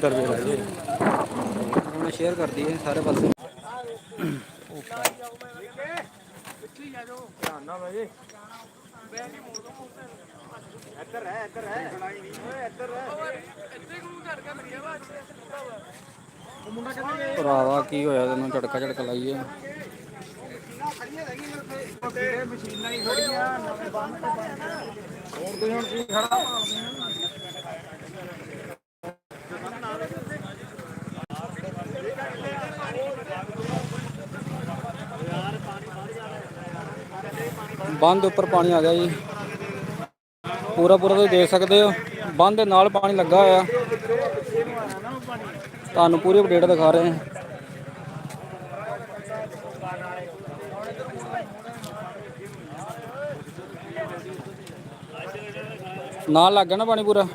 ਇੱਧਰ ਵੀ ਲੈ ਜੀ ਹੁਣ ਸ਼ੇਅਰ ਕਰਦੀ ਹੈ ਸਾਰੇ ਪਾਸੇ। ਭਰਾਵਾ ਕੀ ਹੋਇਆ? ਤੈਨੂੰ ਝਟਕਾ ਝਟਕਾ ਲਾਈਏ ਮਸ਼ੀਨਾਂ ਹੀ ਖੜੀਆਂ ਨਵੇਂ ਬੰਦ ਤੋਂ ਬੰਦ। ਹੋਰ ਕੋਈ ਹੁਣ ਕੀ ਖੜਾ? ਬੰਦ ਦੇ ਉੱਪਰ ਪਾਣੀ ਆ ਗਿਆ ਜੀ। ਪੂਰਾ ਪੂਰਾ ਤੁਸੀਂ ਦੇਖ ਸਕਦੇ ਹੋ। ਬੰਦ ਦੇ ਨਾਲ ਪਾਣੀ ਲੱਗਾ ਹੋਇਆ। ਤੁਹਾਨੂੰ ਪੂਰੀ ਅਪਡੇਟ ਦਿਖਾ ਰਹੇ ਹਾਂ। ਨਾਲ ਲੱਗ ਗਿਆ ਨਾ ਪਾਣੀ ਪੂਰਾ।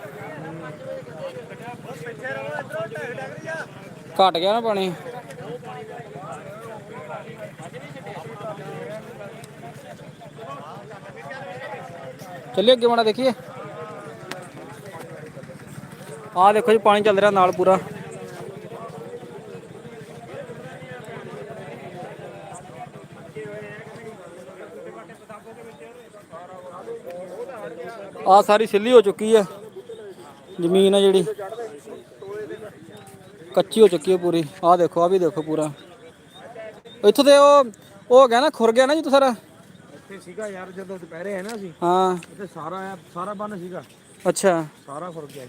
ਘਟ ਗਿਆ ਨਾ ਪਾਣੀ। ਚੱਲਿਏ ਅੱਗੇ ਮਾੜਾ ਦੇਖੀਏ। ਆਹ ਦੇਖੋ ਜੀ ਪਾਣੀ ਚੱਲ ਰਿਹਾ ਨਾਲ ਪੂਰਾ। ਆ ਸਾਰੀ ਸਿੱਲੀ ਹੋ ਚੁੱਕੀ ਹੈ। ਜ਼ਮੀਨ ਹੈ ਜਿਹੜੀ। ਕੱਚੀ ਹੋ ਚੁੱਕੀ ਹੈ ਪੂਰੀ। ਆਹ ਦੇਖੋ ਆ ਵੀ ਦੇਖੋ ਪੂਰਾ। ਇੱਥੋਂ ਤੇ ਉਹ ਉਹ ਹੋ ਗਿਆ ਨਾ, ਖੁਰ ਗਿਆ ਨਾ ਜੀ ਸਾਰਾ। ਇੱਥੇ ਸੀਗਾ ਯਾਰ ਜਦੋਂ ਦੁਪਹਿਰੇ ਹੈ ਨਾ ਸੀ ਹਾਂ। ਇੱਥੇ ਸਾਰਾ ਐਂ- ਸਾਰਾ ਬੰਨ ਸੀਗਾ। ਅੱਛਾ। ਸਾਰਾ ਫੁਰ ਗਿਆ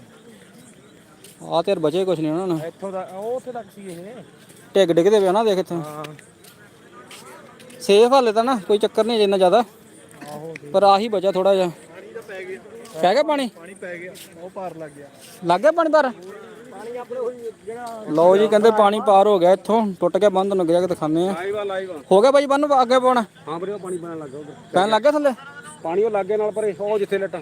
ਆ ਤੇ ਯਾਰ ਬਚੇ ਕੁਛ ਨਹੀਂ ਉਹਨਾਂ ਨੂੰ। ਇੱਥੋਂ ਦਾ ਉਹ ਉੱਥੇ ਤੱਕ ਸੀ ਇਹ। ਢਿੱਗ ਡਿੱਗਦੇ ਪਿਆ ਨਾ ਦੇਖ ਇੱਥੋਂ। ਹਾਂ। ਸੇਫ ਹਾਲੇ ਤਾਂ ਨਾ ਕੋਈ ਚੱਕਰ ਨਹੀਂ ਜਿੰਨਾ ਜ਼ਿਆਦਾ। ਆਹੋ ਪਰ ਆਹੀ ਬਚਾ ਥੋੜਾ ਜਿਹਾ। ਪਾਣੀ ਤਾਂ ਪੈ ਗਿਆ। ਪੈ ਗਿਆ ਪਾਣੀ? ਪਾਣੀ ਪੈ ਗਿਆ ਉਹ ਪਾਰ ਲੱਗ ਗਿਆ। ਲੱਗ ਗਿਆ ਪਾਣੀ ਪਰ ਲਓ ਜੀ ਕਹਿੰਦੇ ਪਾਣੀ ਪਾਰ ਹੋ ਗਿਆ ਇੱਥੋਂ। ਟੁੱਟ ਗਿਆ ਬੰਦ ਨੂੰ ਗਿਆ ਕਿ ਆ ਲਾਈਵ ਆ ਲਾਈਵ ਆ। ਹੋ ਗਿਆ ਬਾਈ ਬੰਨ ਅੱਗੇ ਪਾਉਣਾ। ਹਾਂ ਵੀਰੇ ਉਹ ਪਾਣੀ ਪੈਣ ਲੱਗਾ ਉਧਰ। ਪੈਣ ਲੱਗ ਗਿਆ ਥੱਲੇ? ਪਾਣੀ ਉਹ ਲੱਗੇ ਨਾਲ ਪਰੇ ਉਹ ਜਿੱਥੇ ਲੱਟਾਂ।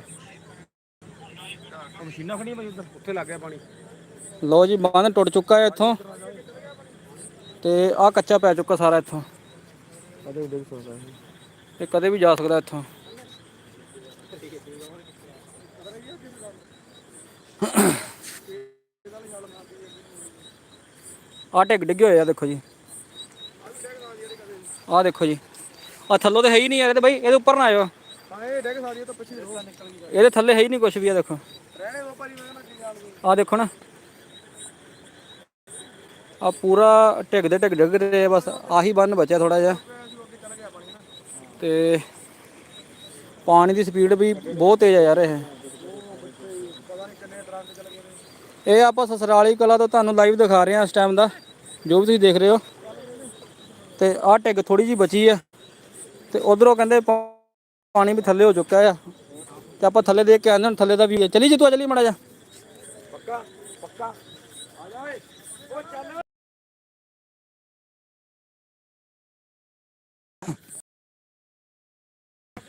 ਮਸ਼ੀਨਾਂ ਖੜੀਆਂ ਭਾਈ ਉਧਰ। ਉੱਥੇ ਲੱਗ ਗਿਆ ਪਾਣੀ। ਲਓ ਜੀ ਬੰਨ ਟੁੱਟ ਚੁੱਕਾ ਹੈ ਇੱਥੋਂ। ਤੇ ਆ ਕੱਚਾ ਪੈ ਚੁੱਕਾ ਸਾਰਾ ਇੱਥੋਂ। ਕਦੇ ਉਡੇ ਵੀ ਸੋਚਦਾ ਇਹ ਕਦੇ ਵੀ ਜਾ ਸਕਦਾ ਇੱਥੋਂ। ਆ ਢਿੱਗ ਡਿੱਗੇ ਹੋਏ ਆ ਦੇਖੋ ਜੀ। ਆ ਦੇਖੋ ਜੀ। ਆ ਥੱਲੋਂ ਤੇ ਹੈ ਹੀ ਨਹੀਂ ਯਾਰ ਇਹਦੇ ਬਾਈ ਇਹਦੇ ਉੱਪਰ ਨਾ ਆਇਓ। ਤਾਂ ਡੈਗ ਤਾਂ ਇਹਦੇ ਥੱਲੇ ਹੈ ਹੀ ਨਹੀਂ ਕੁਝ ਵੀ ਆ ਦੇਖੋ। ਆ ਦੇਖੋ ਨਾ। ਆ ਪੂਰਾ ਢਿੱਗ ਦੇ ਢਿੱਗ ਡਿੱਗ ਰਹੇ ਬਸ ਆਹੀ ਬੰਨ ਬਚਿਆ ਥੋੜਾ ਜਿਹਾ। ਤੇ ਪਾਣੀ ਦੀ ਸਪੀਡ ਵੀ ਬਹੁਤ ਤੇਜ਼ ਆ ਯਾਰ ਇਹ। ਇਹ ਆਪਾਂ ਸਸਰਾਲੀ ਕਲਾ ਤੋਂ ਤੁਹਾਨੂੰ ਲਾਈਵ ਦਿਖਾ ਰਹੇ ਹਾਂ ਇਸ ਟਾਈਮ ਦਾ। ਜੋ ਵੀ ਤੁਸੀਂ ਦੇਖ ਰਹੇ ਹੋ। ਤੇ ਆਹ ਢਿੱਗ ਥੋੜੀ ਜੀ ਬਚੀ ਆ। ਤੇ ਉਧਰੋਂ ਕਹਿੰਦੇ ਪਾਣੀ ਵੀ ਥੱਲੇ ਹੋ ਚੁੱਕਾ ਆ। ਤੇ ਆਪਾਂ ਥੱਲੇ ਦੇਖ ਕੇ ਆਉਂਦੇ ਹਾਂ ਥੱਲੇ ਦਾ ਵੀ। ਚਲੀ ਜੀ ਤੂੰ ਚਲੀ ਮੜਾ ਜਾ ਪੱਕਾ ਪੱਕਾ। ਆ ਜਾ ਓਏ। ਉਹ ਚੱਲ।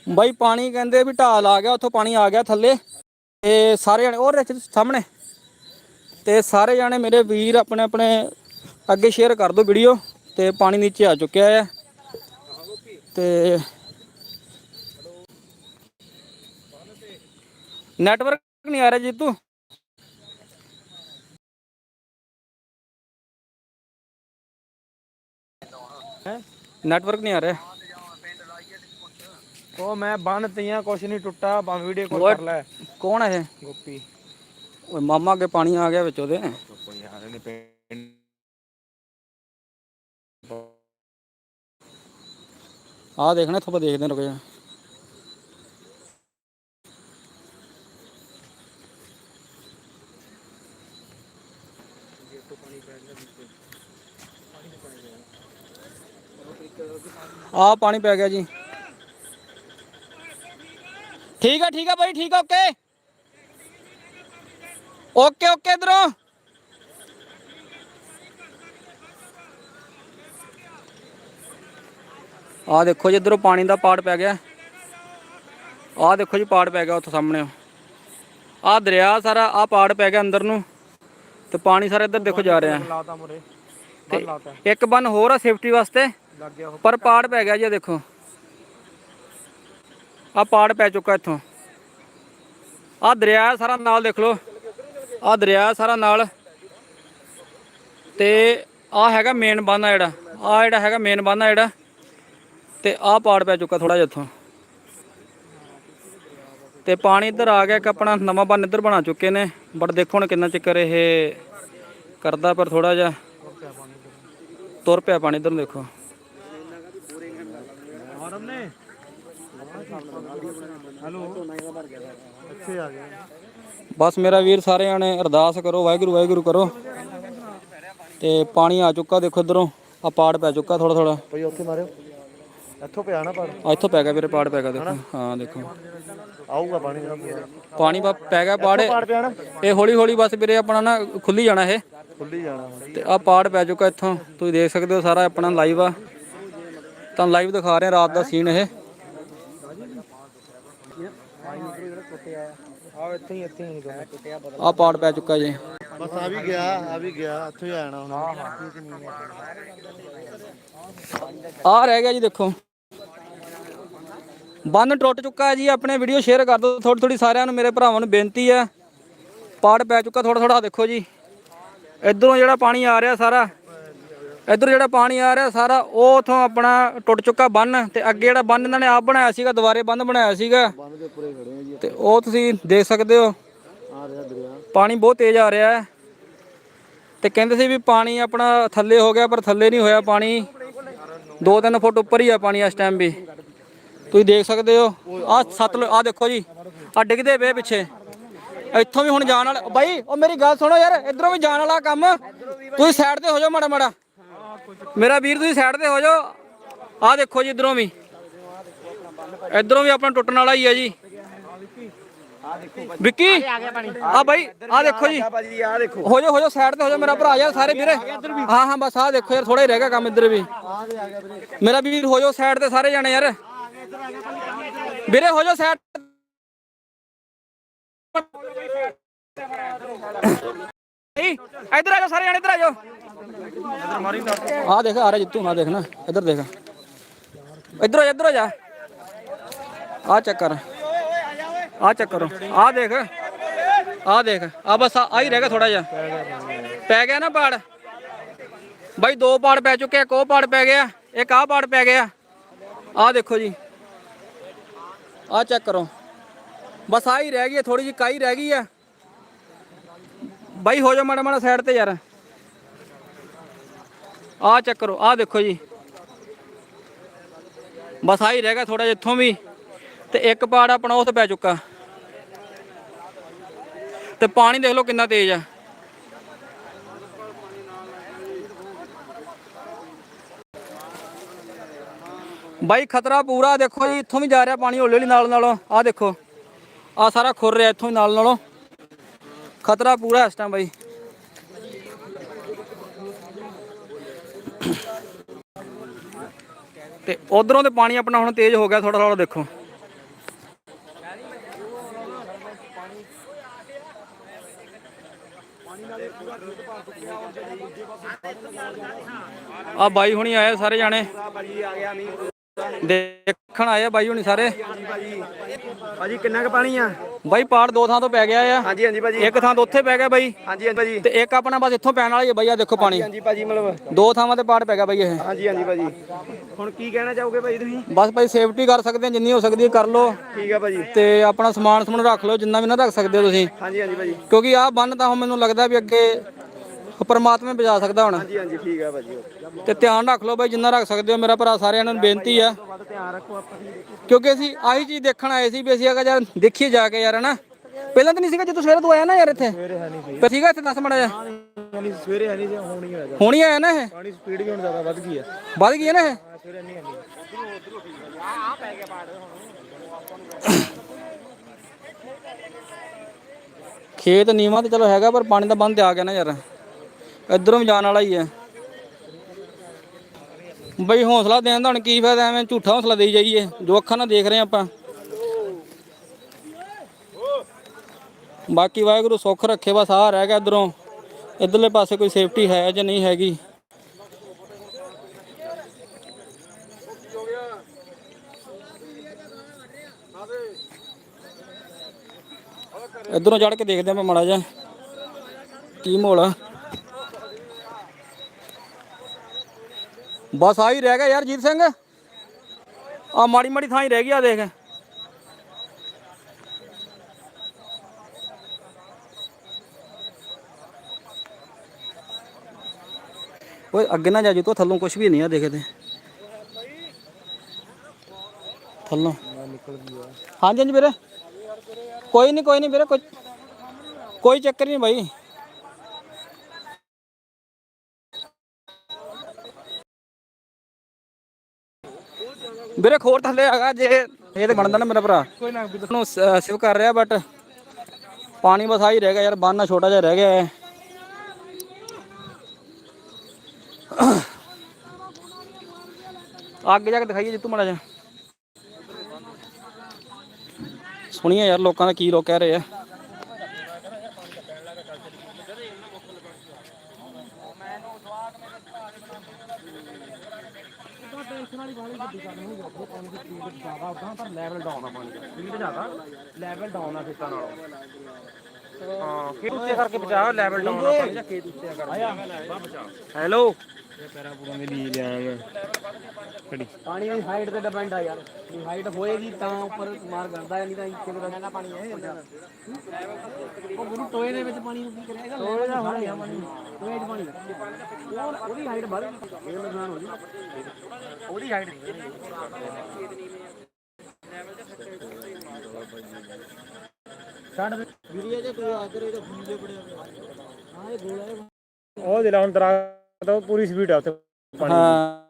ਬਾਈ ਪਾਣੀ ਕਹਿੰਦੇ ਵੀ ਢਾਲ ਆ ਗਿਆ ਉੱਥੋਂ ਪਾਣੀ ਆ ਗਿਆ ਥੱਲੇ। ਤੇ ਸਾਰੇ ਜਣੇ ਉਹ ਵਿੱਚ ਸਾਹਮਣੇ। ਤੇ ਸਾਰੇ ਜਣੇ ਮੇਰੇ ਵੀਰ ਆਪਣੇ ਆਪਣੇ ਅੱਗੇ ਸ਼ੇਅਰ ਕਰ ਦਿਓ ਵੀਡੀਓ ਤੇ ਪਾਣੀ ਨੀਚੇ ਆ ਚੁੱਕਿਆ ਹੈ ਤੇ ਨੈਟਵਰਕ ਨਹੀਂ ਆ ਰਿਹਾ ਜੀਤੂ। ਹੈ ਨੈਟਵਰਕ ਨਹੀਂ ਆ ਰਿਹਾ। ਉਹ ਮੈਂ ਬੰਨ ਤੀਆਂ ਕੁਛ ਨਹੀਂ ਟੁੱਟਾ ਬਾ ਵੀਡੀਓ ਕਾਲ ਕਰ ਲੈ। ਕੌਣ ਹੈ ਗੋਪੀ। ਓਏ ਮਾਮਾ ਅੱਗੇ ਪਾਣੀ ਆ ਗਿਆ ਵਿੱਚ ਉਹਦੇ। ਕੋਈ ਯਾਰ ਇਹਨੇ ਪਿੰਡ ਆਹ ਦੇਖਣਾ ਇੱਥੋਂ ਆਪਾਂ ਦੇਖਦੇ ਹਾਂ ਰੁਕ ਜਾ। ਆ ਪਾਣੀ ਪੈ ਗਿਆ ਜੀ। ਠੀਕ ਆ ਠੀਕ ਆ ਭਾਈ ਠੀਕ ਆ, ਓਕੇ। ਓਕੇ ਓਕੇ ਇਧਰੋਂ। ਆ ਦੇਖੋ ਜੀ ਇਧਰੋਂ ਪਾਣੀ ਦਾ ਪਾੜ ਪੈ ਗਿਆ। ਆ ਦੇਖੋ ਜੀ ਪਾੜ ਪੈ ਗਿਆ ਉੱਥੋਂ ਸਾਹਮਣੇ। ਆ ਦਰਿਆ ਸਾਰਾ ਆ ਪਾੜ ਪੈ ਗਿਆ ਅੰਦਰ ਨੂੰ। ਤੇ ਪਾਣੀ ਸਾਰਾ ਇੱਧਰ ਦੇਖੋ ਜਾ ਰਿਹਾ। ਲਾਤਾ ਮੁਰੇ ਤੇ ਬੰਨ ਲਾਤਾ। ਇੱਕ ਬੰਨ ਹੋਰ ਆ ਸੇਫਟੀ ਵਾਸਤੇ। ਲੱਗ ਗਿਆ ਉਹ ਪਰ ਪਾੜ ਪੈ ਗਿਆ ਜੀ ਆਹ ਦੇਖੋ। ਆ ਪਾੜ ਪੈ ਚੁੱਕਾ ਇੱਥੋਂ। ਆ ਦਰਿਆ ਸਾਰਾ ਨਾਲ ਦੇਖ ਲਓ। ਆ ਦਰਿਆ ਸਾਰਾ ਨਾਲ। ਤੇ ਆ ਹੈਗਾ ਮੇਨ ਬੰਨ ਆ ਜਿਹੜਾ। ਆ ਜਿਹੜਾ ਹੈਗਾ ਮੇਨ ਬੰਨ ਆ ਜਿਹੜਾ। ਤੇ ਆ ਪਾੜ ਪੈ ਚੁੱਕਾ ਥੋੜਾ ਜਿਹਾ ਇੱਥੋਂ। ਤੇ ਪਾਣੀ ਇੱਧਰ ਆ ਗਿਆ ਇੱਕ ਆਪਣਾ ਨਵਾਂ ਬੰਨ ਇੱਧਰ ਬਣਾ ਚੁੱਕੇ ਨੇ ਬਟ ਦੇਖੋ ਹੁਣ ਕਿੰਨਾ ਚੱਕਰ ਇਹ ਕਰਦਾ ਪਰ ਥੋੜਾ ਜਿਹਾ ਤੁਰ ਪਿਆ ਪਾਣੀ ਇੱਧਰ ਦੇਖੋ। ਹਰਮ ਨੇ ਹੈਲੋ ਇੱਥੇ ਆ ਗਿਆ ਬਸ ਮੇਰਾ ਵੀਰ ਸਾਰੇ ਜਾਣੇ ਅਰਦਾਸ ਕਰੋ ਵਾਹਿਗੁਰੂ ਵਾਹਿਗੁਰੂ ਕਰੋ। ਤੇ ਪਾਣੀ ਆ ਚੁੱਕਾ ਦੇਖੋ ਇਧਰੋਂ ਆ ਪਾੜ ਪੈ ਚੁੱਕਾ ਥੋੜਾ ਥੋੜਾ ਭਾਈ ਉੱਥੇ ਮਾਰਿਓ। ਇੱਥੋਂ ਪਿਆ ਨਾ ਪਰ ਆ ਇੱਥੋਂ ਪੈ ਗਿਆ ਵੀਰੇ ਪਾੜ ਪੈ ਗਿਆ ਦੇਖੋ। ਹਾਂ ਦੇਖੋ। ਆਊਗਾ ਪਾਣੀ ਪਾਣੀ ਬਾ ਪੈ ਗਿਆ ਪਾੜੇ। ਪਾੜ ਪਿਆ ਨਾ? ਇਹ ਹੌਲੀ ਹੌਲੀ ਬਸ ਵੀਰੇ ਆਪਣਾ ਨਾ ਖੁੱਲੀ ਜਾਣਾ ਇਹ। ਖੁੱਲੀ ਜਾਣਾ। ਹੁਣ ਤੇ ਆ ਪਾੜ ਪੈ ਚੁੱਕਾ ਇੱਥੋਂ। ਤੁਸੀਂ ਦੇਖ ਸਕਦੇ ਹੋ ਸਾਰਾ ਆਪਣਾ ਲਾਈਵ ਆ। ਤੁਹਾਨੂੰ ਲਾਈਵ ਦਿਖਾ ਰਹੇ ਹਾਂ ਰਾਤ ਦਾ ਸੀਨ ਇਹ। ਆ ਇੱਥੇ ਹੀ ਇੱਥੇ ਹੀ ਟੁੱਟਿਆ ਆ ਪਾੜ ਪੈ ਚੁੱਕਾ ਜੀ। ਬਸ ਆ ਵੀ ਗਿਆ ਆ ਵੀ ਗਿਆ ਇੱਥੇ ਹੀ ਆ ਜਾਣਾ ਹੁਣ। ਆ ਰਹਿ ਗਿਆ ਜੀ ਦੇਖੋ। ਬੰਨ ਟੁੱਟ ਚੁੱਕਾ ਹੈ ਜੀ, ਆਪਣੇ ਵੀਡੀਓ ਸ਼ੇਅਰ ਕਰ ਦਿਓ। ਥੋੜੀ ਥੋੜੀ ਸਾਰਿਆਂ ਨੂੰ ਮੇਰੇ ਭਰਾਵਾਂ ਨੂੰ ਬੇਨਤੀ ਹੈ। ਪਾੜ ਪੈ ਚੁੱਕਾ ਥੋੜਾ ਥੋੜਾ ਦੇਖੋ ਜੀ। ਇਧਰੋਂ ਜਿਹੜਾ ਪਾਣੀ ਆ ਰਿਹਾ ਸਾਰਾ, ਇਧਰ ਜਿਹੜਾ ਪਾਣੀ ਆ ਰਿਹਾ ਸਾਰਾ, ਉਹ ਉਥੋਂ ਆਪਣਾ ਟੁੱਟ ਚੁੱਕਾ ਬੰਨ ਤੇ ਅੱਗੇ ਜਿਹੜਾ ਬੰਨ ਇਹਨਾਂ ਨੇ ਆਪ ਬਣਾਇਆ ਸੀਗਾ, ਦੁਬਾਰੇ ਬੰਨ ਬਣਾਇਆ ਸੀਗਾ। ਬੰਨ ਤੇ ਉਹ ਤੁਸੀਂ ਦੇਖ ਸਕਦੇ ਹੋ। ਪਾਣੀ ਬਹੁਤ ਤੇਜ਼ ਆ ਰਿਹਾ ਹੈ। ਤੇ ਕਹਿੰਦੇ ਸੀ ਵੀ ਪਾਣੀ ਆਪਣਾ ਥੱਲੇ ਹੋ ਗਿਆ, ਪਰ ਥੱਲੇ ਨਹੀਂ ਹੋਇਆ ਪਾਣੀ। 2-3 ਫੁੱਟ ਉੱਪਰ ਹੀ ਆ ਪਾਣੀ ਇਸ ਟਾਈਮ ਵੀ। ਤੁਸੀਂ ਦੇਖ ਸਕਦੇ ਹੋ। ਆਹ ਸੱਤ ਆ ਦੇਖੋ ਜੀ ਆ ਡਿੱਗਦੇ ਪਏ ਪਿੱਛੇ। ਇੱਥੋਂ ਵੀ ਹੁਣ ਜਾਣ ਵਾਲਾ ਬਾਈ, ਉਹ ਮੇਰੀ ਗੱਲ ਸੁਣੋ ਯਾਰ, ਇਧਰੋਂ ਵੀ ਜਾਣ ਵਾਲਾ ਕੰਮ। ਤੁਸੀਂ ਸਾਈਡ ਤੇ ਹੋ ਜਾਓ ਮਾੜਾ ਮਾੜਾ। ਮੇਰਾ ਵੀਰ, ਤੁਸੀਂ ਸਾਈਡ ਤੇ ਹੋ ਜਾਓ। ਆਹ ਦੇਖੋ ਜੀ ਇਧਰੋਂ ਵੀ। ਇਧਰੋਂ ਵੀ ਆਪਣਾ ਟੁੱਟਣ ਵਾਲਾ ਹੀ ਹੈ ਜੀ। ਵਿੱਕੀ ਆ ਬਾਈ ਆ ਦੇਖੋ ਜੀ। ਭਾਜੀ ਹੋ ਜਾ ਹੋ ਜਾ ਸਾਈਡ ਤੇ ਹੋ ਜਾ ਮੇਰਾ ਭਰਾ ਯਾਰ, ਸਾਰੇ ਵੀਰੇ। ਹਾਂ ਹਾਂ, ਬਸ ਆ ਦੇਖੋ ਯਾਰ ਥੋੜਾ ਹੀ ਰਹਿ ਗਿਆ ਕੰਮ ਇੱਧਰ ਵੀ। ਮੇਰਾ ਵੀਰ, ਹੋ ਜਾ ਸਾਈਡ ਤੇ ਸਾਰੇ ਜਾਣੇ ਯਾਰ। ਵੀਰੇ ਹੋ ਜਾ ਸਾਈਡ ਨਹੀਂ ਆ ਜਾਓ ਸਾਰੇ ਜਾਣੇ, ਇੱਧਰ ਆ ਜਾਓ। ਆ ਦੇਖ, ਆ ਰਿਹਾ ਜਿੱਤੂ ਆ ਦੇਖ ਨਾ ਦੇਖ। ਇੱਧਰ ਆ ਜਾ ਆ ਜਾ। ਆ ਚੱਕਰ ਆ ਚੱਕਰ ਆ ਦੇਖ ਆ ਦੇਖ ਆ ਬਸ ਆ ਹੀ ਰਹਿ ਗਿਆ ਥੋੜਾ ਜਿਹਾ। ਪੈ ਗਿਆ ਨਾ ਪਾੜ। ਬਾਈ, ਦੋ ਪਾੜ ਪੈ ਚੁੱਕੇ ਆ, ਇੱਕ ਉਹ ਪਾੜ ਪੈ ਗਿਆ, ਇੱਕ ਆਹ ਪਾੜ ਪੈ ਗਿਆ। ਆ ਦੇਖੋ ਜੀ। ਆ ਚੈੱਕ ਕਰੋ। ਬਸ ਆ ਹੀ ਰਹਿ ਗਈ ਥੋੜੀ ਜਿਹੀ ਕਾਈ ਰਹਿ ਗਈ ਆ ਬਾਈ, ਹੋ ਜਾ ਮਾੜਾ ਮਾੜਾ ਸਾਈਡ ਤੇ ਯਾਰ। ਆ ਚੈੱਕ ਕਰੋ ਆ ਦੇਖੋ ਜੀ। ਬਸ ਆ ਹੀ ਰਹਿ ਗਿਆ ਥੋੜਾ ਜਿਹਾ ਇੱਥੋਂ ਵੀ। ਤੇ ਇੱਕ ਪਾੜ ਆਪਣਾ ਉਸ ਪੈ ਚੁੱਕਾ। ਤੇ ਪਾਣੀ ਦੇਖ ਲਓ ਕਿੰਨਾ ਤੇਜ਼ ਆ। ਬਾਈ ਖਤਰਾ ਪੂਰਾ, ਦੇਖੋ ਜੀ, ਇੱਥੋਂ ਵੀ ਜਾ ਰਿਹਾ ਪਾਣੀ ਹੌਲੀ ਹੌਲੀ ਨਾਲ ਨਾਲੋਂ। ਆਹ ਦੇਖੋ ਆ ਸਾਰਾ ਖੁਰ ਰਿਹਾ ਇੱਥੋਂ ਹੀ ਨਾਲ ਨਾਲੋਂ। ਖਤਰਾ ਪੂਰਾ ਇਸ ਟਾਈਮ ਬਾਈ। ਤੇ ਉਧਰੋਂ ਤੇ ਪਾਣੀ ਆਪਣਾ ਹੁਣ ਤੇਜ਼ ਹੋ ਗਿਆ ਥੋੜਾ ਥੋੜਾ ਦੇਖੋ। ਆ ਬਾਈ ਹੁਣੀ ਆਏ ਸਾਰੇ ਜਾਣੇ। ਦੇਖਣ ਆਏ ਆ ਬਾਈ ਹੁਣੀ ਸਾਰੇ। ਭਾਜੀ ਕਿੰਨਾ ਕੁ ਪਾਣੀ ਆ? ਬਾਈ ਪਾੜ ਦੋ ਥਾਂ ਤੋਂ ਪੈ ਗਿਆ ਆ। ਹਾਂਜੀ ਹਾਂਜੀ ਭਾਜੀ। ਇੱਕ ਥਾਂ ਤੋਂ ਉੱਥੇ ਪੈ ਗਿਆ ਬਾਈ। ਹਾਂਜੀ ਹਾਂਜੀ ਭਾਜੀ। ਤੇ ਇੱਕ ਆਪਣਾ ਬਸ ਇੱਥੋਂ ਪੈਣ ਵਾਲਾ ਹੀ ਆ ਬਾਈ ਆ ਦੇਖੋ ਪਾਣੀ। ਹਾਂਜੀ ਭਾਜੀ ਮਤਲਬ ਦੋ ਥਾਵਾਂ ਤੇ ਪਾੜ ਪੈ ਗਿਆ ਬਾਈ ਇਹ। ਹਾਂਜੀ ਹਾਂਜੀ ਭਾਜੀ। ਹੁਣ ਕੀ ਕਹਿਣਾ ਚਾਹੋਗੇ ਭਾਜੀ ਤੁਸੀਂ? ਬਸ ਬਾਈ ਸੇਫਟੀ ਕਰ ਸਕਦੇ ਆ ਜਿੰਨੀ ਹੋ ਸਕਦੀ ਹੈ ਕਰ ਲਓ। ਠੀਕ ਆ ਭਾਜੀ। ਤੇ ਆਪਣਾ ਸਮਾਨ ਸਮੂਨ ਰੱਖ ਲਓ ਜਿੰਨਾ ਵੀ ਨਾ ਰੱਖ ਸਕਦੇ ਹੋ ਤੁਸੀਂ। ਹਾਂਜੀ ਹਾਂਜੀ ਭਾਜੀ। ਕਿਉਂਕਿ ਆਹ ਬੰਨ ਤਾਂ ਹੁਣ ਮੈਨੂੰ ਲੱਗਦਾ ਵੀ ਅੱਗੇ ਪਰਮਾਤਮਾ ਬਚਾ ਸਕਦਾ ਹੁਣ। ਹਾਂਜੀ ਹਾਂਜੀ ਠੀਕ ਆ ਭਾਜੀ ਤੇ ਧਿਆਨ ਰੱਖ ਲਓ ਬਾਈ ਜਿੰਨਾ ਰੱਖ ਸਕਦੇ ਹੋ ਮੇਰਾ ਭਰਾ ਸਾਰਿਆਂ ਨੂੰ ਬੇਨਤੀ ਆ। ਕਿਉਂਕਿ ਅਸੀਂ ਆਹੀ ਚੀਜ਼ ਦੇਖਣ ਆਏ ਸੀ ਵੀ ਅਸੀਂ ਅਗਾ ਯਾਰ ਦੇਖੀਏ ਜਾ ਕੇ ਯਾਰ ਹਨਾ? ਪਹਿਲਾਂ ਤਾਂ ਨਹੀਂ ਸੀਗਾ ਜਦੋਂ ਸਵੇਰੇ ਤੂੰ ਆਇਆ ਨਾ ਯਾਰ ਇੱਥੇ? ਸਵੇਰੇ ਹੈ ਨਹੀਂ ਸੀ। ਤੇ ਸੀਗਾ ਇੱਥੇ ਦੱਸ ਮੜਾ ਜਾ ਨਹੀਂ ਸਵੇਰੇ ਹੈ ਨਹੀਂ ਸੀ ਹੁਣ ਹੋਇਆ ਹੁਣ ਹੀ ਆਇਆ ਨਾ ਇਹ? ਪਾਣੀ ਸਪੀਡ ਵੀ ਹੁਣ ਜ਼ਿਆਦਾ ਵੱਧ ਗਈ ਆ। ਵੱਧ ਗਈ ਹੈ ਨਾ ਇਹ? ਸਵੇਰੇ ਨਹੀਂ ਆਉਂਦੀ। ਖੇਤ ਨੀਵਾਂ ਤੇ ਚਲੋ ਹੈਗਾ ਪਰ ਪਾਣੀ ਦਾ ਬੰਦ ਤੇ ਆ ਗਿਆ ਨਾ ਯਾਰ। ਇਧਰੋਂ ਵੀ ਜਾਣ ਵਾਲਾ ਹੀ ਹੈ। ਬਈ ਹੌਸਲਾ ਦੇਣ ਦਾ ਹੁਣ ਕੀ ਫਾਇਦਾ, ਐਵੇਂ ਝੂਠਾ ਹੌਸਲਾ ਦੇਈ ਜਾਈਏ। ਜੋ ਅੱਖਾਂ ਨਾਲ ਦੇਖ ਰਹੇ ਆਪਾਂ। ਬਾਕੀ ਵਾਹਿਗੁਰੂ ਸੁੱਖ ਰੱਖੇ, ਬਸ ਆ ਰਹਿ ਗਿਆ ਇਧਰੋਂ। ਇਧਰਲੇ ਪਾਸੇ ਕੋਈ ਸੇਫਟੀ ਹੈ ਜਾਂ ਨਹੀਂ ਹੈਗੀ। ਇਧਰੋਂ ਚੜ ਕੇ ਦੇਖਦੇ ਆਪਾਂ ਮਾੜਾ ਜਿਹਾ। ਕੀ ਮਾਹੌਲ ਆ। ਬਸ ਆ ਹੀ ਰਹਿ ਗਿਆ ਯਾਰ ਜੀਤ ਸਿੰਘ। ਆ ਮਾੜੀ ਮਾੜੀ ਥਾਂ ਹੀ ਰਹਿ ਗਈ ਆ ਦੇਖ। ਓਏ ਅੱਗੇ ਨਾ ਜਾ ਜੀ ਤੋ, ਥੱਲੋਂ ਕੁਝ ਵੀ ਨਹੀਂ ਆ ਦੇਖਦੇ। ਥੱਲੋਂ। ਹਾਂਜੀ ਹਾਂਜੀ ਵੀਰੇ। ਕੋਈ ਨਹੀਂ ਕੋਈ ਨਹੀਂ ਵੀਰੇ, ਕੋਈ ਕੋਈ ਚੱਕਰ ਨਹੀਂ ਭਾਈ ਵੀਰੇ ਖੋਰ ਥੱਲੇ ਹੈਗਾ ਜੇ ਇਹ ਤੇ ਬਣਦਾ ਨਾ ਮੇਰਾ ਭਰਾ। ਕੋਈ ਨਾ ਨੂੰ ਸਿਵ ਕਰ ਰਿਹਾ ਬਟ ਪਾਣੀ ਬਸ ਆ ਹੀ ਰਹਿ ਗਿਆ ਯਾਰ ਬੰਨ ਛੋਟਾ ਜਿਹਾ ਰਹਿ ਗਿਆ ਹੈ ਅੱਗੇ ਜਾ ਕੇ ਦਿਖਾਈਏ ਜਿੱਤੂ ਮੜਾ ਜਾ ਸੁਣੀਏ ਯਾਰ ਲੋਕਾਂ ਦਾ ਕੀ ਲੋਕ ਕਹਿ ਰਹੇ ਆ। ਜ਼ਿਆਦਾ ਉਦਾਂ ਪਰ ਲੈਵਲ ਡਾਊਨ ਆ ਪਾਣੀ ਦਾ ਸਪੀਡ ਜ਼ਿਆਦਾ। ਲੈਵਲ ਡਾਊਨ ਆ ਖੇਤਾਂ ਨਾਲੋਂ। ਹਾਂ ਖੇਤ ਉੱਤੇ ਕਰਕੇ ਬਚਾ ਲੈਵਲ ਡਾਊਨ ਆ ਪਾਣੀ ਦਾ ਖੇਤ ਉੱਤੇ ਕਰਕੇ ਹੈਲੋ ਪੈਰਾਂ ਪੂਰਾਂ ਦੇ ਕੜੀ ਪਾਣੀ ਦੀ ਹਾਈਟ ਤੇ ਡਿਪੈਂਡ ਆ ਯਾਰ। ਜੇ ਹਾਈਟ ਹੋਏਗੀ ਤਾਂ ਉੱਪਰ ਮਾਰ ਕਰਦਾ ਨਹੀਂ ਤਾਂ ਇੱਥੇ ਦਾ ਕਹਿੰਦਾ ਪਾਣੀ ਹੈ ਉਹ ਗੁਰੂ ਟੋਏ ਦੇ ਵਿੱਚ ਪਾਣੀ ਨੂੰ ਕੀ ਕਰਿਆ ਇਹਦਾ? ਟੋਏ ਦਾ ਹੋਣਾ ਪਾਣੀ ਟੋਏ 'ਚ ਪਾਣੀ ਉਹ ਉਹਦੀ ਹਾਈਟ ਵੱਧ ਗਈ। ਇਹ ਨੁਕਸਾਨ ਹੋ ਜੀ। ਉਹਦੀ ਹਾਈਟ ਛੱਡ ਵੀਡੀਓ ਜੇ ਕੋਈ ਆਦਰ ਇਹਦਾ ਫੋਨ ਜੇ ਪੜਿਆ ਹਾਂ ਇਹ ਗੋਲਾ ਹੈ ਉਹ ਜਿਹੜਾ ਹੁਣ ਤਰਾ ਤਾਂ ਪੂਰੀ ਸਪੀਡ ਆ ਉੱਥੇ ਹਾਂ।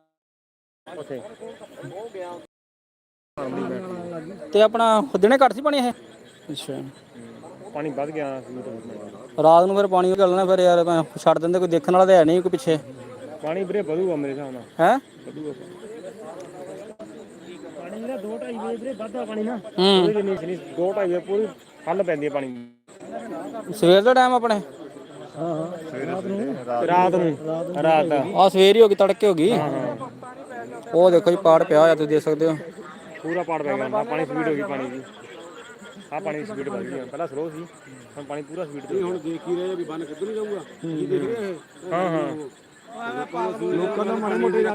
ਉੱਥੇ। ਤੇ ਆਪਣਾ ਦਿਨੇ ਘੱਟ ਸੀ ਪਾਣੀ ਇਹ? ਅੱਛਾ। ਪਾਣੀ ਵੱਧ ਗਿਆ ਸਪੀਡ ਰਾਤ ਨੂੰ ਫਿਰ ਪਾਣੀ ਚੱਲਣਾ ਫਿਰ ਯਾਰ ਛੱਡ ਦਿੰਦੇ ਕੋਈ ਦੇਖਣ ਵਾਲਾ ਤਾਂ ਹੈ ਨਹੀਂ ਕੋਈ ਪਿੱਛੇ। ਪਾਣੀ ਵੀਰੇ ਵਧੂਗਾ ਮੇਰੇ ਹਿਸਾਬ ਨਾਲ। ਹੈ? ਵਧੂਗਾ। ਪਾਣੀ ਜਿਹੜਾ 2 2.5 ਵਜੇ ਵੀਰੇ ਵੱਧਦਾ ਪਾਣੀ ਨਾ। ਹੂੰ। ਨਹੀਂ 2 2.5 ਵਜੇ ਪੂਰੀ ਹੱਲ ਪੈਂਦੀ ਹੈ ਪਾਣੀ। ਸਵੇਰ ਦਾ ਟਾਈਮ ਆਪਣੇ? ਰਾਤ ਨੂੰ। ਰਾਤ ਆ ਸਵੇਰ ਹੀ ਹੋ ਗਈ ਤੜਕੇ ਹੋ ਗਈ। ਉਹ ਦੇਖੋ ਜੀ ਪਾੜ ਪਿਆ ਹੋਇਆ ਤੁਸੀਂ ਦੇਖ ਸਕਦੇ ਹੋ। ਪੂਰਾ ਪਾੜ ਪੈ ਗਿਆ। ਪਾਣੀ ਸਪੀਡ ਹੋ ਗਈ ਪਾਣੀ ਦੀ। ਆ ਪਾਣੀ ਦੀ ਸਪੀਡ ਵੱਧ ਗਈ ਪਹਿਲਾਂ ਸਲੋ ਸੀ ਹੁਣ ਪਾਣੀ ਪੂਰਾ ਸਪੀਡ ਤੇ ਹੁਣ ਦੇਖ ਹੀ ਰਹੇ ਵੀ ਬੰਨ ਕਿੱਧਰ ਜਾਊਗਾ। ਹਾਂ ਹਾਂ। ਲੋਕਾਂ ਦਾ ਮਾੜੇ ਮੋਟੇ ਜਾ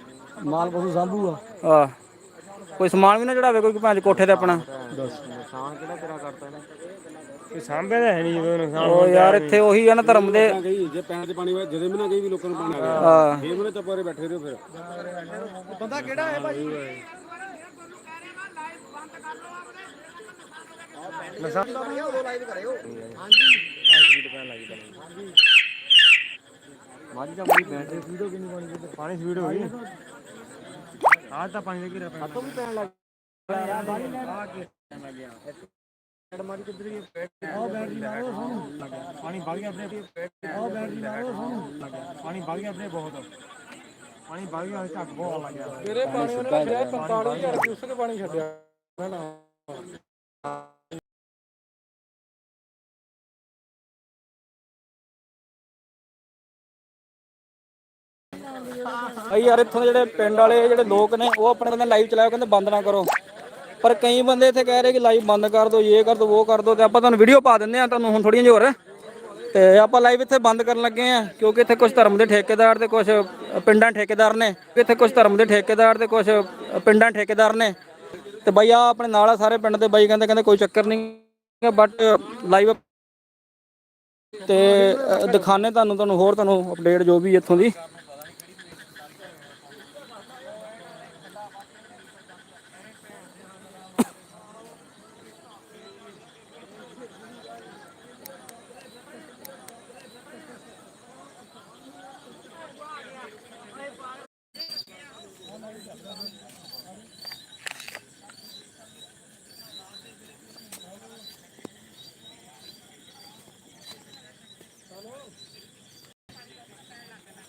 ਮਾਲ ਪਸ਼ੂ ਸਾਂਭੂਗਾ ਆ। ਕੋਈ ਸਮਾਨ ਵੀ ਨਾ ਚੜਾਵੇ ਕੋਈ ਚੋਦ ਕੋਠੇ ਤੇ ਆਪਣਾ। ਨੁਕਸਾਨ ਕਿਹੜਾ ਤੇਰਾ ਕਰਤਾ ਇਹਨੇ ਇਹ ਸਾਂਭੇ ਤਾਂ ਹੈ ਨਹੀਂ ਜਦੋਂ ਨੁਕਸਾਨ ਉਹ ਯਾਰ ਇੱਥੇ ਉਹੀ ਆ ਨਾ ਧਰਮ ਦੇ। ਗਈ ਜੇ ਪੈਰ ਤੇ ਪਾਣੀ ਜਦੇ ਵੀ ਨਾ ਗਈ ਵੀ ਲੋਕਾਂ ਨੂੰ ਪਾਣੀ ਆ ਗਿਆ। ਆ ਫੇਰ ਉਹਨੇ ਚੱਪਾਰੇ ਬੈਠੇ ਰਹੋ ਫਿਰ। ਬੰਦਾ ਕਿਹੜਾ ਹੈ ਭਾਜੀ ਮਾਰੀ ਤਾਂ ਬੜੀ ਬੈਟਰੀ ਸਪੀਡ ਹੋ ਗਈ। ਨਹੀਂ ਪਾਣੀ ਦੀ ਪਾਣੀ ਸਪੀਡ ਹੋ ਗਈ। ਆਹ ਤਾਂ ਪਾਣੀ ਦਾ ਘੇਰਾ ਪੈਣਾ। ਤੋਂ ਵੀ ਪੈਣ ਲੱਗ ਗਿਆ। ਬਾਰੀ ਲੈ ਆ? ਕੇ ਲੱਗ ਗਿਆ ਮਾਰੀ ਕਿੱਧਰ ਗਈ ਆਹ ਬੈਟਰੀ ਲਾਓ ਸੋਨੂੰ। ਪਾਣੀ ਵਗ ਗਿਆ ਆਪਣੇ। ਬੈਟਰੀ ਸੋਨੂੰ। ਪਾਣੀ ਵਗ ਗਿਆ ਆਪਣੇ ਬਹੁਤ। ਪਾਣੀ ਵਗ ਗਿਆ ਝੱਕ ਬਹੁਤ ਲੱਗ ਗਿਆ। ਤੇਰੇ ਪਾਣੀ ਉਹਨੇ ਛੱਡਿਆ 45000 ਕਿਊਸਕ ਪਾਣੀ ਛੱਡਿਆ। ਅਈ ਯਾਰ ਇੱਥੋਂ ਦੇ ਜਿਹੜੇ ਪਿੰਡ ਵਾਲੇ ਜਿਹੜੇ ਲੋਕ ਨੇ ਉਹ ਆਪਣੇ ਕਹਿੰਦੇ ਲਾਈਵ ਚਲਾਓ ਕਹਿੰਦੇ ਬੰਦ ਨਾ ਕਰੋ। ਪਰ ਕਈ ਬੰਦੇ ਇੱਥੇ ਕਹਿ ਰਹੇ ਕਿ ਲਾਈਵ ਬੰਦ ਕਰ ਦਿਓ ਇਹ ਕਰ ਦਿਓ ਉਹ ਕਰ ਦਿਓ ਤੇ ਆਪਾਂ ਤੁਹਾਨੂੰ ਵੀਡੀਓ ਪਾ ਦਿੰਦੇ ਆ ਤੁਹਾਨੂੰ ਹੁਣ ਥੋੜੀਆਂ ਜਿਹੀ ਹੋਰ। ਤੇ ਆਪਾਂ ਲਾਈਵ ਇੱਥੇ ਬੰਦ ਕਰਨ ਲੱਗੇ ਆ ਕਿਉਂਕਿ ਇੱਥੇ ਕੁਝ ਧਰਮ ਦੇ ਠੇਕੇਦਾਰ ਤੇ ਕੁਝ ਪਿੰਡਾਂ ਠੇਕੇਦਾਰ ਨੇ ਇੱਥੇ ਕੁਝ ਧਰਮ ਦੇ ਠੇਕੇਦਾਰ ਤੇ ਕੁਝ ਪਿੰਡਾਂ ਠੇਕੇਦਾਰ ਨੇ। ਤੇ ਬਾਈ ਆ ਆਪਣੇ ਨਾਲ ਆ ਸਾਰੇ ਪਿੰਡ ਦੇ ਬਾਈ ਕਹਿੰਦੇ ਕਹਿੰਦੇ ਕੋਈ ਚੱਕਰ ਨਹੀਂ ਬਟ ਲਾਈਵ ਤੇ ਅ, ਦਿਖਾਣੇ ਤੁਹਾਨੂੰ ਤੁਹਾਨੂੰ ਹੋਰ ਤੁਹਾਨੂੰ ਅਪਡੇਟ ਜੋ ਵੀ ਇੱਥੋਂ ਦੀ।